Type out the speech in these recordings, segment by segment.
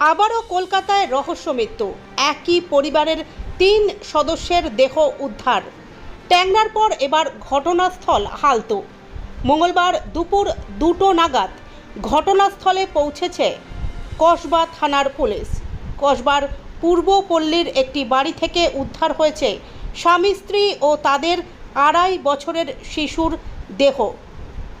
আবারও কলকাতায় রহস্য মৃত্যু। একই পরিবারের তিন সদস্যের দেহ উদ্ধার। ট্যাংরার পর এবার ঘটনাস্থল হালতু। মঙ্গলবার দুপুর দুটো নাগাদ ঘটনাস্থলে পৌঁছেছে কসবা থানার পুলিশ। কসবার পূর্বপল্লীর একটি বাড়ি থেকে উদ্ধার হয়েছে স্বামী, স্ত্রী ও তাদের আড়াই বছরের শিশুর দেহ।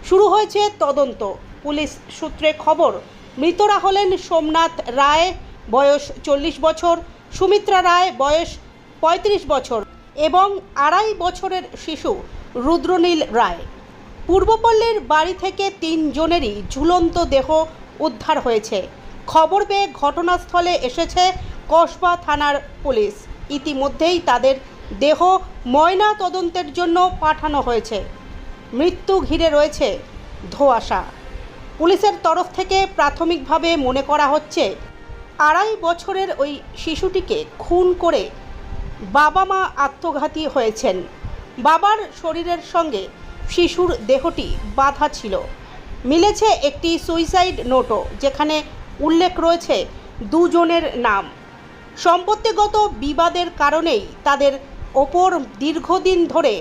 শুরু হয়েছে তদন্ত। পুলিশ সূত্রে খবর মৃতরা হলেন সোমনাথ রায়, বয়স চল্লিশ বছর, সুমিত্রা রায়, বয়স পঁয়ত্রিশ বছর এবং আড়াই বছরের শিশু রুদ্রনীল রায়। পূর্বপল্লীর বাড়ি থেকে তিনজনেরই ঝুলন্ত দেহ উদ্ধার হয়েছে। খবর পেয়ে ঘটনাস্থলে এসেছে কসবা থানার পুলিশ। ইতিমধ্যেই তাদের দেহ ময়না তদন্তের জন্য পাঠানো হয়েছে। মৃত্যু ঘিরে রয়েছে ধোঁয়াশা। পুলিশের তরফ থেকে প্রাথমিকভাবে মনে করা হচ্ছে, আড়াই বছরের ওই শিশুটিকে খুন করে বাবা মা আত্মঘাতী হয়েছেন। বাবার শরীরের সঙ্গে শিশুর দেহটি বাঁধা ছিল। মিলেছে একটি সুইসাইড নোটও, যেখানে উল্লেখ রয়েছে দুজনের নাম। সম্পত্তিগত বিবাদের কারণেই তাদের ওপর দীর্ঘদিন ধরে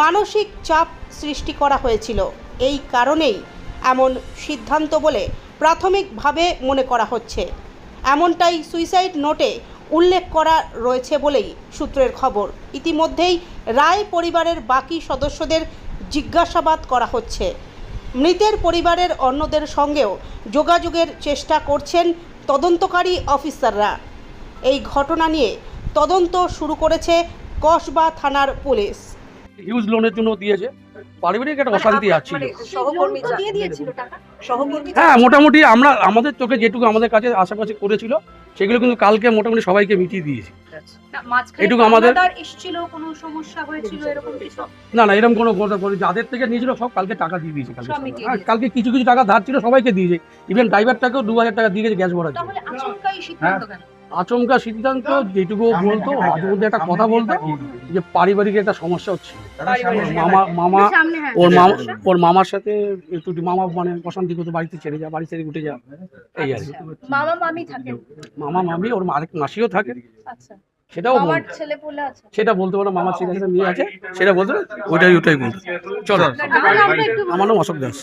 মানসিক চাপ সৃষ্টি করা হয়েছিল। এই কারণেই এমন সিদ্ধান্ত বলে প্রাথমিকভাবে মনে করা হচ্ছে। এমনটাই সুইসাইড নোটে উল্লেখ করা রয়েছে বলেই সূত্রের খবর। ইতিমধ্যেই রায় পরিবারের বাকি সদস্যদের জিজ্ঞাসাবাদ করা হচ্ছে। মৃতের পরিবারের অন্যদের সঙ্গেও যোগাযোগের চেষ্টা করছেন তদন্তকারী অফিসাররা। এই ঘটনা নিয়ে তদন্ত শুরু করেছে কসবা থানার পুলিশ। হিউজ লোনের জন্য দিয়েছে। পারিবারিক একটা অশান্তি আছে। মানে সহকর্মী দিয়ে দিয়েছিল টাকা? সহকর্মী হ্যাঁ মোটামুটি আমরা আমাদের চোখে যেটুকু আমাদের কাছে আশেপাশে করেছিল সেগুলো কিন্তু কালকে মোটামুটি সবাইকে মিটিয়ে দিয়েছি। এটুকু আমাদের- পাওনাদার এসেছিল কোনো সমস্যা হয়েছিল এরকম কিছু? না না এরকম কোনো যাদের থেকে নিয়েছিল সব কালকে টাকা দিয়ে দিয়েছে কালকে হ্যাঁ। কালকে কিছু কিছু টাকা ধার ছিল সবাইকে দিয়েছে। ইভেন ড্রাইভারটাকেও দু হাজার টাকা দিয়ে গেছে গ্যাস ভরার জন্য আচমকা সিদ্ধান্ত যেটুকু বলতো মাঝে মধ্যে একটা কথা বলতো যে পারিবারিক একটা সমস্যা হচ্ছে। মামা মামা হ্যাঁ। ওর মামা ওর মামার সাথে একটু মামা মানে অশান্তি করতো বাড়িতে ছেড়ে যা বাড়ি ছেড়ে উঠে যা এই আর কি। মামা মামি থাকেন? মামা মামি ওর আরেক মাসিও থাকে। আচ্ছা। সেটাও মামার বলতো। ছেলে পোলে আছে? সেটা বলতে পারো মামার ছেলে সাথে মেয়ে আছে সেটা বলতে ওইটাই ওটাই বলতো। চলো। একটু আমার নাম অশোক দাস।